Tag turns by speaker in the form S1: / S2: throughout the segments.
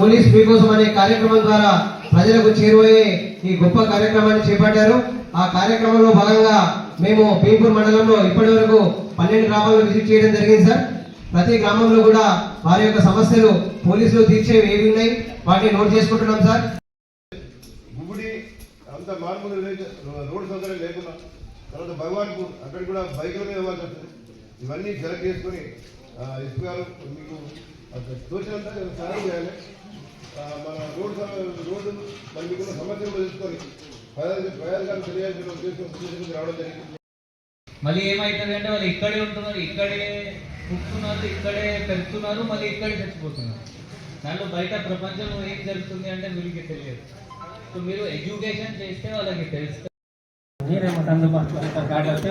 S1: Police మీకోసం అనే కార్యక్రమం ద్వారా ప్రజలకు చేరువయ్యే ఈ గొప్ప కార్యక్రమాన్ని చేపట్టారు. ఆ కార్యక్రమంలో భాగంగా మేము భీంపూర్ మండలంలో ఇప్పటి వరకు పన్నెండు గ్రామాల్లో విజిట్ చేయడం జరిగింది సార్. ప్రతి గ్రామంలో కూడా వారి యొక్క సమస్యలు పోలీసులు తీర్చేవి ఏవి ఉన్నాయి వాటిని నోట్ చేసుకుంటున్నాం సార్.
S2: గుడి అంత మార్పులు రోడ్డు సౌకర్యం లేకుండా తర్వాత భగవాన్పూర్ అక్కడ కూడా బైకులనే ఇవ్వాల్సి ఇవన్నీ సెలెక్ట్ చేసుకొని ఆ, ఇసుక గారు మీకు తోచినంత సాయం చేయాలి. మన రోడ్ సౌ- రోడ్డు మరి మీకున్న సమస్యలు తెలుసుకొని ప్రజలకు ప్రజలకు తెలియాల్సిన ఉద్దేశం రావడం జరిగింది.
S3: మళ్ళీ ఏమైతుంది అంటే వాళ్ళు ఇక్కడే ఉంటున్నారు ఇక్కడే పుట్టున్నారు ఇక్కడే పెరుగుతున్నారు మళ్ళీ ఇక్కడే చచ్చిపోతున్నారు. దాంట్లో బయట ప్రపంచంలో ఏం జరుగుతుంది అంటే వీళ్ళకి తెలియదు. సో మీరు ఎడ్యుకేషన్ చేస్తే వాళ్ళకి తెలుస్తుంది
S4: మీరేమో అందుబాటులో ఉంటారు గాడి వస్తే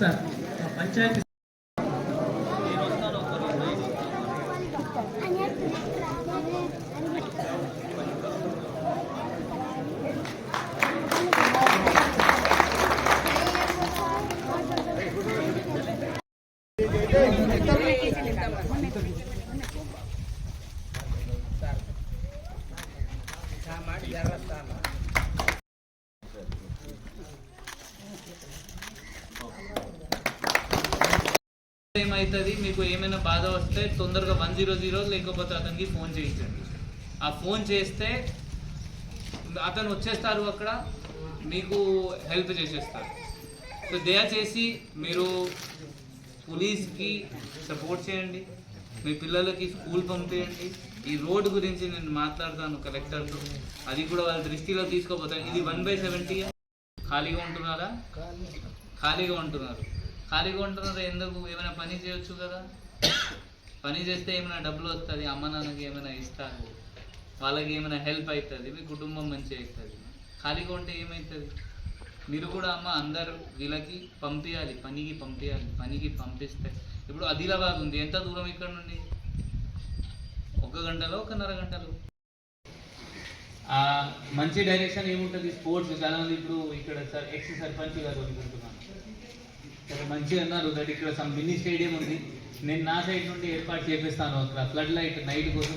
S4: సార్
S3: ఏమవుతుంది మీకు ఏమైనా బాధ వస్తే తొందరగా వన్ జీరో జీరో లేకపోతే అతనికి ఫోన్ చేయించండి. ఆ ఫోన్ చేస్తే అతను వచ్చేస్తారు అక్కడ మీకు హెల్ప్ చేసేస్తారు. సో దయచేసి మీరు పోలీస్కి సపోర్ట్ చేయండి. మీ పిల్లలకి స్కూల్ పంపించండి ఈ రోడ్ గురించి నేను మాట్లాడతాను కలెక్టర్తో. అది కూడా వాళ్ళ దృష్టిలో తీసుకోపోతాను ఇది వన్ బై సెవెంటీ. ఖాళీగా ఉంటున్నారా? ఖాళీగా ఉంటున్నారు. ఖాళీగా ఉంటున్నారు ఎందుకు? ఏమైనా పని చేయొచ్చు కదా? పని చేస్తే ఏమైనా డబ్బులు వస్తుంది అమ్మ నాన్నకి ఏమైనా ఇస్తారు వాళ్ళకి ఏమైనా హెల్ప్ అవుతుంది మీ కుటుంబం మంచిగా అవుతుంది ఖాళీగా ఉంటే ఏమవుతుంది మీరు కూడా అమ్మ అందరు వీళ్ళకి పంపించాలి పనికి పంపించాలి పనికి పంపిస్తే. ఇప్పుడు ఆదిలాబాద్ ఉంది ఎంత దూరం ఇక్కడ నుండి? ఒక గంటలో ఒకన్నర గంటలో. మంచి డైరెక్షన్ ఏముంటుంది? స్పోర్ట్స్ చాలా మంది ఇప్పుడు ఇక్కడ సార్ ఎక్స్ సర్పంచ్ గారు అనుకుంటున్నాను మంచిగా అన్నారు దట్ ఇక్కడ సమ్ మినీ స్టేడియం ఉంది. నేను నా సైడ్ నుండి ఏర్పాటు చేపిస్తాను అక్కడ. ఫ్లడ్ లైట్ నైట్ కోసం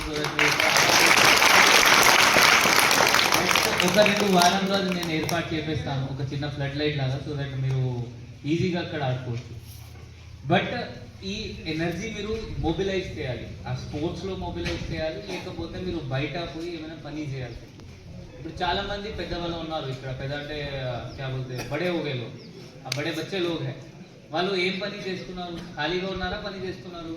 S3: ఒక రెండు వారం రోజు నేను ఏర్పాటు చేపిస్తాను. ఒక చిన్న ఫ్లడ్ లైట్ లాగా సో దట్ మీరు ఈజీగా అక్కడ ఆడుకోవచ్చు. బట్ ఈ ఎనర్జీ మీరు మొబిలైజ్ చేయాలి. ఆ స్పోర్ట్స్లో మొబిలైజ్ చేయాలి. లేకపోతే మీరు బయట పోయి ఏమైనా పని చేయాలి. ఇప్పుడు చాలా మంది పెద్దవాళ్ళు ఉన్నారు ఇక్కడ. పెద్ద అంటే బడే హోగే లోగ్ ఆ బడే బచ్చే లోగ్ హై. వాళ్ళు ఏం పని చేస్తున్నారు ఖాళీగా ఉన్నారా? పని చేస్తున్నారు?